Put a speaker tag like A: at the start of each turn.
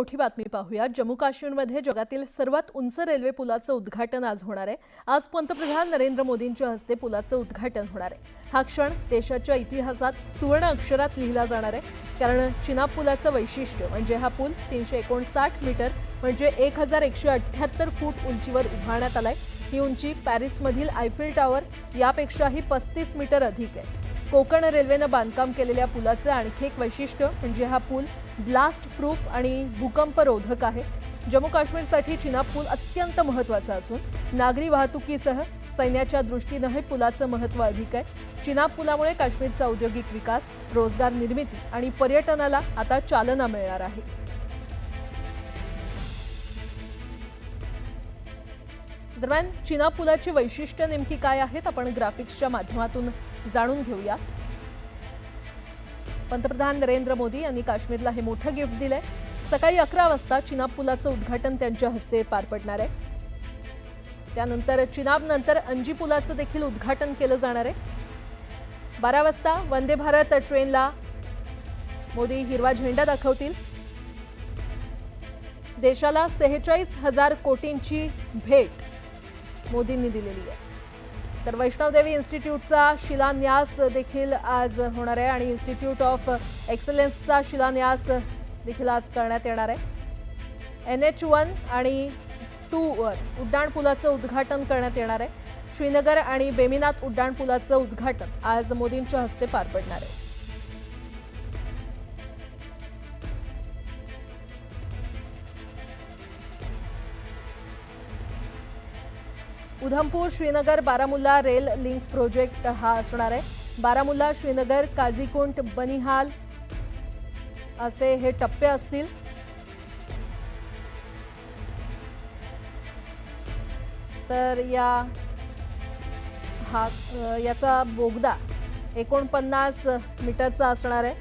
A: मोठी बातमी पाहूया. जम्मू काश्मीरमध्ये जगातील सर्वात उंच रेल्वे पुलाचं उद्घाटन आज होणार आहे. आज पंतप्रधान नरेंद्र मोदींच्या हस्ते पुलाचं उद्घाटन होणार आहे. हा क्षण देशाच्या इतिहासात सुवर्ण अक्षरात लिहिला जाणार आहे. कारण चिनाब पुलाचं वैशिष्ट्य म्हणजे हा पूल तीनशे एकोणसाठ मीटर म्हणजे एक हजार एकशे अठ्ठ्याहत्तर फूट उंचीवर उभारण्यात आलाय. ही उंची पॅरिसमधील आयफिल टॉवर यापेक्षाही पस्तीस मीटर अधिक आहे. कोकण रेल्वेनं बांधकाम केलेल्या पुलाचं आणखी एक वैशिष्ट्य म्हणजे हा पूल ब्लास्ट प्रूफ आणि भूकंपरोधक आहे. जम्मू काश्मीरसाठी चिनाब पूल अत्यंत महत्त्वाचा असून नागरी वाहतुकीसह सैन्याच्या दृष्टीनंही पुलाचं महत्त्व अधिक आहे. चिनाब पुलामुळे काश्मीरचा औद्योगिक विकास रोजगार निर्मिती आणि पर्यटनाला आता चालना मिळणार आहे. दरम्यान चीना पुलाची वैशिष्ट्य नेमकी काय आहेत आपण ग्राफिक्सच्या माध्यमातून जाणून घेऊया. पंतप्रधान नरेंद्र मोदी यांनी काश्मीरला हे मोठं गिफ्ट दिलंय. सकाळी अकरा वाजता चिनाब पुलाचं उद्घाटन त्यांच्या हस्ते पार पडणार आहे. त्यानंतर चिनाब नंतर अंजी पुलाचं देखील उद्घाटन केलं जाणार आहे. बारा वाजता वंदे भारत ट्रेनला मोदी हिरवा झेंडा दाखवतील. देशाला सेहेचाळीस हजार कोटींची भेट मोदींनी दिलेली आहे. तर वैष्णवदेवी इन्स्टिट्यूटचा शिलान्यास देखील आज होणार आहे आणि इन्स्टिट्यूट ऑफ एक्सलन्सचा शिलान्यास देखील आज करण्यात येणार आहे. एन एच वन आणि टूवर उड्डाणपुलाचं उद्घाटन करण्यात येणार आहे. श्रीनगर आणि बेमिनाथ उड्डाणपुलाचं उद्घाटन आज मोदींच्या हस्ते पार पडणार आहे. Udhampur Srinagar Baramulla rail link project हा असणार आहे. बारामुल्ला श्रीनगर काझीकुंट बनिहाल असे हे टप्पे असतील. तर या हा याचा बोगदा एकोणपन्नास मीटरचा असणार आहे.